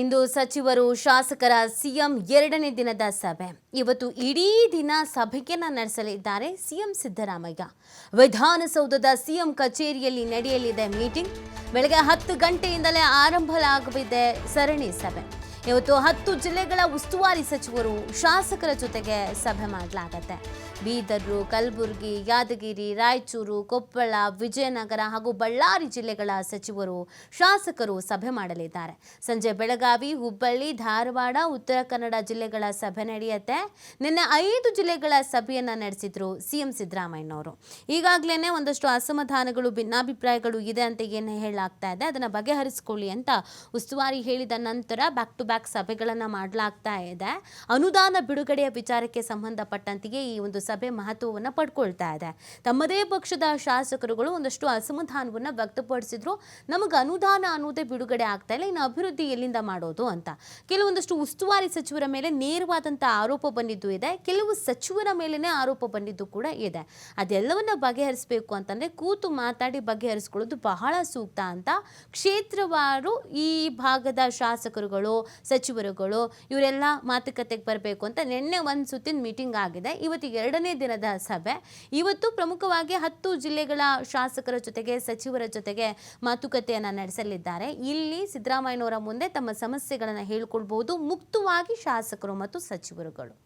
ಇಂದು ಸಚಿವರು ಶಾಸಕರ ಸಿಎಂ ಎರಡನೇ ದಿನದ ಸಭೆ. ಇವತ್ತು ಇಡೀ ದಿನ ಸಭೆಯನ್ನ ನಡೆಸಲಿದ್ದಾರೆ ಸಿಎಂ ಸಿದ್ದರಾಮಯ್ಯ. ವಿಧಾನಸೌಧದ ಸಿಎಂ ಕಚೇರಿಯಲ್ಲಿ ನಡೆಯಲಿದೆ ಮೀಟಿಂಗ್. ಬೆಳಗ್ಗೆ ಹತ್ತು ಗಂಟೆಯಿಂದಲೇ ಆರಂಭವಾಗಲಿದೆ ಸರಣಿ ಸಭೆ. ಇವತ್ತು ಹತ್ತು ಜಿಲ್ಲೆಗಳ ಉಸ್ತುವಾರಿ ಸಚಿವರು ಶಾಸಕರ ಜೊತೆಗೆ ಸಭೆ ಮಾಡಲಾಗತ್ತೆ. ಬೀದರು, ಕಲಬುರಗಿ, ಯಾದಗಿರಿ, ರಾಯಚೂರು, ಕೊಪ್ಪಳ, ವಿಜಯನಗರ ಹಾಗೂ ಬಳ್ಳಾರಿ ಜಿಲ್ಲೆಗಳ ಸಚಿವರು ಶಾಸಕರು ಸಭೆ ಮಾಡಲಿದ್ದಾರೆ. ಸಂಜೆ ಬೆಳಗಾವಿ, ಹುಬ್ಬಳ್ಳಿ, ಧಾರವಾಡ, ಉತ್ತರ ಕನ್ನಡ ಜಿಲ್ಲೆಗಳ ಸಭೆ ನಡೆಯುತ್ತೆ. ನಿನ್ನೆ ಐದು ಜಿಲ್ಲೆಗಳ ಸಭೆಯನ್ನ ನಡೆಸಿದ್ರು ಸಿಎಂ ಸಿದ್ದರಾಮಯ್ಯನವರು. ಈಗಾಗಲೇ ಒಂದಷ್ಟು ಅಸಮಾಧಾನಗಳು, ಭಿನ್ನಾಭಿಪ್ರಾಯಗಳು ಇದೆ ಅಂತ ಏನು ಹೇಳಲಾಗ್ತಾ ಇದೆ. ಅದನ್ನು ಬಗೆಹರಿಸಿಕೊಳ್ಳಿ ಅಂತ ಉಸ್ತುವಾರಿ ಹೇಳಿದ ನಂತರ ಬ್ಯಾಕ್ ಟು ಬ್ಯಾಕ್ ಸಭೆಗಳನ್ನ ಮಾಡಲಾಗ್ತಾ ಇದೆ. ಅನುದಾನ ಬಿಡುಗಡೆಯ ವಿಚಾರಕ್ಕೆ ಸಂಬಂಧಪಟ್ಟಂತೆಯೇ ಈ ಒಂದು ಸಭೆ ಮಹತ್ವವನ್ನು ಪಡ್ಕೊಳ್ತಾ ಇದೆ. ತಮ್ಮದೇ ಪಕ್ಷದ ಶಾಸಕರುಗಳು ಒಂದಷ್ಟು ಅಸಮಾಧಾನವನ್ನು ವ್ಯಕ್ತಪಡಿಸಿದ್ರು. ನಮಗೆ ಅನುದಾನ ಅನ್ನೋದೇ ಬಿಡುಗಡೆ ಆಗ್ತಾ ಇಲ್ಲ, ಇನ್ನು ಅಭಿವೃದ್ಧಿ ಎಲ್ಲಿಂದ ಮಾಡೋದು ಅಂತ. ಕೆಲವೊಂದಷ್ಟು ಉಸ್ತುವಾರಿ ಸಚಿವರ ಮೇಲೆ ನೇರವಾದಂಥ ಆರೋಪ ಬಂದಿದ್ದು ಇದೆ. ಕೆಲವು ಸಚಿವರ ಮೇಲೇ ಆರೋಪ ಬಂದಿದ್ದು ಕೂಡ ಇದೆ. ಅದೆಲ್ಲವನ್ನ ಬಗೆಹರಿಸಬೇಕು ಅಂತಂದ್ರೆ ಕೂತು ಮಾತಾಡಿ ಬಗೆಹರಿಸ್ಕೊಳ್ಳೋದು ಬಹಳ ಸೂಕ್ತ ಅಂತ. ಕ್ಷೇತ್ರವಾರು ಈ ಭಾಗದ ಶಾಸಕರುಗಳು ಸಚಿವರುಗಳು ಇವರೆಲ್ಲ ಮಾತುಕತೆಗೆ ಬರಬೇಕು ಅಂತ ನಿನ್ನೆ ಒಂದು ಸುತ್ತಿನ ಮೀಟಿಂಗ್ ಆಗಿದೆ. ಇವತ್ತಿಗೆ ಎರಡನೇ ದಿನದ ಸಭೆ. ಇವತ್ತು ಪ್ರಮುಖವಾಗಿ ಹತ್ತು ಜಿಲ್ಲೆಗಳ ಶಾಸಕರ ಜೊತೆಗೆ ಸಚಿವರ ಜೊತೆಗೆ ಮಾತುಕತೆಯನ್ನು ನಡೆಸಲಿದ್ದಾರೆ. ಇಲ್ಲಿ ಸಿದ್ದರಾಮಯ್ಯನವರ ಮುಂದೆ ತಮ್ಮ ಸಮಸ್ಯೆಗಳನ್ನು ಹೇಳಿಕೊಳ್ಬಹುದು. ಮುಕ್ತವಾಗಿ ಶಾಸಕರು ಮತ್ತು ಸಚಿವರುಗಳು.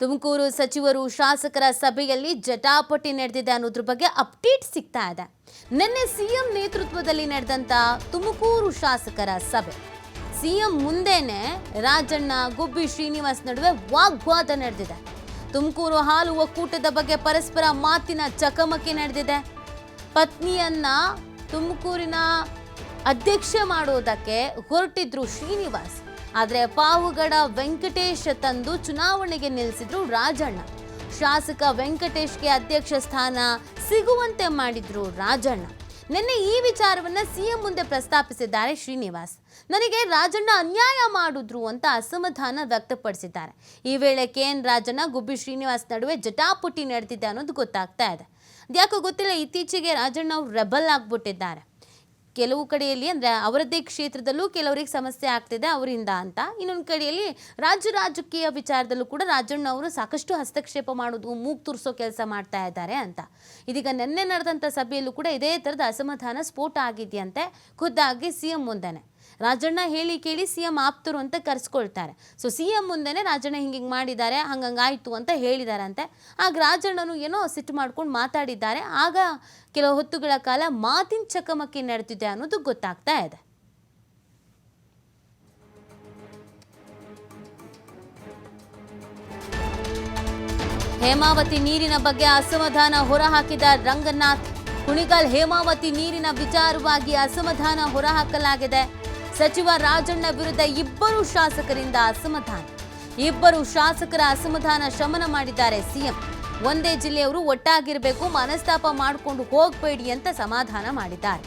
ತುಮಕೂರು ಸಚಿವರು ಶಾಸಕರ ಸಭೆಯಲ್ಲಿ ಜಟಾಪಟಿ ನಡೆದಿದೆ ಅನ್ನೋದ್ರ ಬಗ್ಗೆ ಅಪ್ಡೇಟ್ ಸಿಗ್ತಾ ಇದೆ. ನಿನ್ನೆ ಸಿಎಂ ನೇತೃತ್ವದಲ್ಲಿ ನಡೆದಂತ ತುಮಕೂರು ಶಾಸಕರ ಸಭೆ. ಸಿಎಂ ಮುಂದೆನೆ ರಾಜಣ್ಣ, ಗುಬ್ಬಿ, ಶ್ರೀನಿವಾಸ್ ನಡುವೆ ವಾಗ್ವಾದ ನಡೆದಿದೆ. ತುಮಕೂರು ಹಾಲು ಒಕ್ಕೂಟದ ಬಗ್ಗೆ ಪರಸ್ಪರ ಮಾತಿನ ಚಕಮಕಿ ನಡೆದಿದೆ. ಪತ್ನಿಯನ್ನ ತುಮಕೂರಿನ ಅಧ್ಯಕ್ಷೆ ಮಾಡೋದಕ್ಕೆ ಹೊರಟಿದ್ರು ಶ್ರೀನಿವಾಸ್. ಆದರೆ ಪಾವುಗಡ ವೆಂಕಟೇಶ್ ತಂದು ಚುನಾವಣೆಗೆ ನಿಲ್ಲಿಸಿದ್ರು ರಾಜಣ್ಣ. ಶಾಸಕ ವೆಂಕಟೇಶ್ಗೆ ಅಧ್ಯಕ್ಷ ಸ್ಥಾನ ಸಿಗುವಂತೆ ಮಾಡಿದ್ರು ರಾಜಣ್ಣ. ನಿನ್ನೆ ಈ ವಿಚಾರವನ್ನ ಸಿಎಂ ಮುಂದೆ ಪ್ರಸ್ತಾಪಿಸಿದ್ದಾರೆ ಶ್ರೀನಿವಾಸ್. ನನಗೆ ರಾಜಣ್ಣ ಅನ್ಯಾಯ ಮಾಡಿದ್ರು ಅಂತ ಅಸಮಾಧಾನ ವ್ಯಕ್ತಪಡಿಸಿದ್ದಾರೆ. ಈ ವೇಳೆ ಕೆ ಎನ್ ರಾಜಣ್ಣ, ಗುಬ್ಬಿ ಶ್ರೀನಿವಾಸ್ ನಡುವೆ ಜಟಾಪುಟಿ ನಡೆದಿದೆ ಅನ್ನೋದು ಗೊತ್ತಾಗ್ತಾ ಇದೆ. ಅದ್ಯಾಕೋ ಗೊತ್ತಿಲ್ಲ, ಇತ್ತೀಚೆಗೆ ರಾಜಣ್ಣ ಅವರು ರೆಬಲ್ ಆಗ್ಬಿಟ್ಟಿದ್ದಾರೆ. ಕೆಲವು ಕಡೆಯಲ್ಲಿ ಅಂದರೆ ಅವರದ್ದೇ ಕ್ಷೇತ್ರದಲ್ಲೂ ಕೆಲವರಿಗೆ ಸಮಸ್ಯೆ ಆಗ್ತಿದೆ, ಅವರಿಂದ ಅಂತ. ಇನ್ನೊಂದು ಕಡೆಯಲ್ಲಿ ರಾಜ್ಯ ರಾಜಕೀಯ ವಿಚಾರದಲ್ಲೂ ಕೂಡ ರಾಜಣ್ಣ ಅವರು ಸಾಕಷ್ಟು ಹಸ್ತಕ್ಷೇಪ ಮಾಡೋದು, ಮೂಗ್ ತುರ್ಸೋ ಕೆಲಸ ಮಾಡ್ತಾ ಇದ್ದಾರೆ ಅಂತ. ಇದೀಗ ನಿನ್ನೆ ನಡೆದಂಥ ಸಭೆಯಲ್ಲೂ ಕೂಡ ಇದೇ ಥರದ ಅಸಮಾಧಾನ ಸ್ಫೋಟ ಆಗಿದೆಯಂತೆ. ಖುದ್ದಾಗಿ ಸಿ ಎಂ ಮುಂದೆನೆ. ರಾಜಣ್ಣ ಹೇಳಿ ಕೇಳಿ ಸಿ ಎಂ ಆಪ್ತರು ಅಂತ ಕರೆಸ್ಕೊಳ್ತಾರೆ. ಸೊ ಸಿ ಎಂ ಮುಂದೆನೆ ರಾಜಣ್ಣ ಹಿಂಗೆ ಹಿಂಗೆ ಮಾಡಿದ್ದಾರೆ ಹಂಗಂಗಾಯ್ತು ಅಂತ ಹೇಳಿದಾರಂತೆ. ಆಗ ರಾಜಣ್ಣನು ಏನೋ ಸಿಟ್ಟು ಮಾಡ್ಕೊಂಡು ಮಾತಾಡಿದ್ದಾರೆ. ಆಗ ಕೆಲವು ಹೊತ್ತುಗಳ ಕಾಲ ಮಾತಿನ ಚಕಮಕಿ ನಡೆದಿದೆ ಅನ್ನೋದು ಗೊತ್ತಾಗ್ತಾ ಇದೆ. ಹೇಮಾವತಿ ನೀರಿನ ಬಗ್ಗೆ ಅಸಮಾಧಾನ ಹೊರಹಾಕಿದ ರಂಗನಾಥ್, ಕುಣಿಗಲ್ ಹೇಮಾವತಿ ನೀರಿನ ವಿಚಾರವಾಗಿ ಅಸಮಾಧಾನ ಹೊರಹಾಕಲಾಗಿದೆ. ಸಚಿವ ರಾಜಣ್ಣ ವಿರುದ್ಧ ಇಬ್ಬರು ಶಾಸಕರಿಂದ ಅಸಮಾಧಾನ. ಇಬ್ಬರು ಶಾಸಕರ ಅಸಮಾಧಾನ ಶಮನ ಮಾಡಿದ್ದಾರೆ ಸಿಎಂ. ಒಂದೇ ಜಿಲ್ಲೆಯವರು ಒಟ್ಟಾಗಿರಬೇಕು, ಮನಸ್ತಾಪ ಮಾಡಿಕೊಂಡು ಹೋಗಬೇಡಿ ಅಂತ ಸಮಾಧಾನ ಮಾಡಿದ್ದಾರೆ.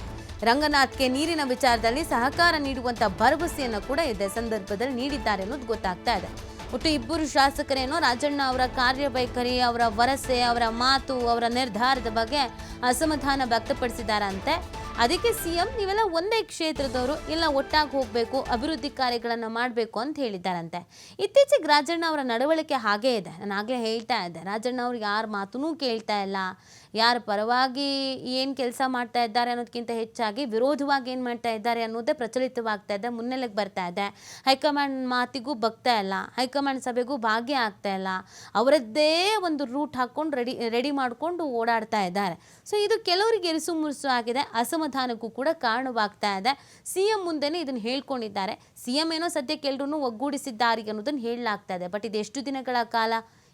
ರಂಗನಾಥ್ಗೆ ನೀರಿನ ವಿಚಾರದಲ್ಲಿ ಸಹಕಾರ ನೀಡುವಂತ ಭರವಸೆಯನ್ನು ಕೂಡ ಇದೇ ಸಂದರ್ಭದಲ್ಲಿ ನೀಡಿದ್ದಾರೆ ಅನ್ನೋದು ಗೊತ್ತಾಗ್ತಾ ಇದೆ. ಒಟ್ಟು ಇಬ್ಬರು ಶಾಸಕರೇನೋ ರಾಜಣ್ಣ ಅವರ ಕಾರ್ಯವೈಖರಿ, ಅವರ ವರಸೆ, ಅವರ ಮಾತು, ಅವರ ನಿರ್ಧಾರದ ಬಗ್ಗೆ ಅಸಮಾಧಾನ ವ್ಯಕ್ತಪಡಿಸಿದಾರಂತೆ ಅದಕ್ಕೆ ಸಿಎಂ ನೀವೆಲ್ಲ ಒಂದೇ ಕ್ಷೇತ್ರದವರು, ಇಲ್ಲ ಒಟ್ಟಾಗಿ ಹೋಗಬೇಕು, ಅಭಿವೃದ್ಧಿ ಕಾರ್ಯಗಳನ್ನು ಮಾಡಬೇಕು ಅಂತ ಹೇಳಿದ್ದಾರಂತೆ. ಇತ್ತೀಚೆಗೆ ರಾಜಣ್ಣ ಅವರ ನಡವಳಿಕೆ ಹಾಗೇ ಇದೆ. ನಾನು ಆಗಲೇ ಹೇಳ್ತಾ ಇದ್ದೆ, ರಾಜಣ್ಣ ಅವ್ರು ಯಾರ ಮಾತೂ ಕೇಳ್ತಾ ಇಲ್ಲ. ಯಾರ ಪರವಾಗಿ ಏನು ಕೆಲಸ ಮಾಡ್ತಾ ಇದ್ದಾರೆ ಅನ್ನೋದಕ್ಕಿಂತ ಹೆಚ್ಚಾಗಿ ವಿರೋಧವಾಗಿ ಏನು ಮಾಡ್ತಾ ಇದ್ದಾರೆ ಅನ್ನೋದೇ ಪ್ರಚಲಿತವಾಗ್ತಾ ಇದೆ, ಮುನ್ನೆಲೆಗೆ ಬರ್ತಾ ಇದೆ. ಹೈಕಮಾಂಡ್ ಮಾತಿಗೂ ಬಗ್ತಾ ಇಲ್ಲ, ಹೈಕಮಾಂಡ್ ಸಭೆಗೂ ಭಾಗ್ಯ ಆಗ್ತಾ ಇಲ್ಲ. ಅವರದ್ದೇ ಒಂದು ರೂಟ್ ಹಾಕ್ಕೊಂಡು ರೆಡಿ ರೆಡಿ ಮಾಡಿಕೊಂಡು ಓಡಾಡ್ತಾ ಇದ್ದಾರೆ. ಸೊ ಇದು ಕೆಲವರಿಗೆ ಎರಿಸು ಮುರುಸು ಆಗಿದೆ, ಅಸಮಾಧಾನಕ್ಕೂ ಕೂಡ ಕಾರಣವಾಗ್ತಾ ಇದೆ. ಸಿ ಎಂ ಮುಂದೆನೇ ಇದನ್ನು ಹೇಳ್ಕೊಂಡಿದ್ದಾರೆ. ಸಿ ಎಂ ಏನೋ ಸದ್ಯಕ್ಕೆ ಎಲ್ಲರೂ ಒಗ್ಗೂಡಿಸಿದ್ದಾರೆ ಅನ್ನೋದನ್ನು ಹೇಳಲಾಗ್ತಾ ಇದೆ. ಬಟ್ ಇದು ದಿನಗಳ ಕಾಲ?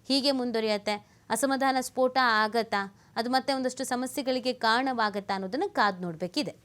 ಹೀಗೆ ಮುಂದುವರಿಯುತ್ತೆ. ಅಸಮಾಧಾನ ಸ್ಫೋಟ ಆಗತ್ತಾ? ಅದು ಮತ್ತೆ ಒಂದಷ್ಟು ಸಮಸ್ಯೆಗಳಿಗೆ ಕಾರಣವಾಗತ್ತಾ ಅನ್ನೋದನ್ನು ಕಾದು ನೋಡಬೇಕಿದೆ.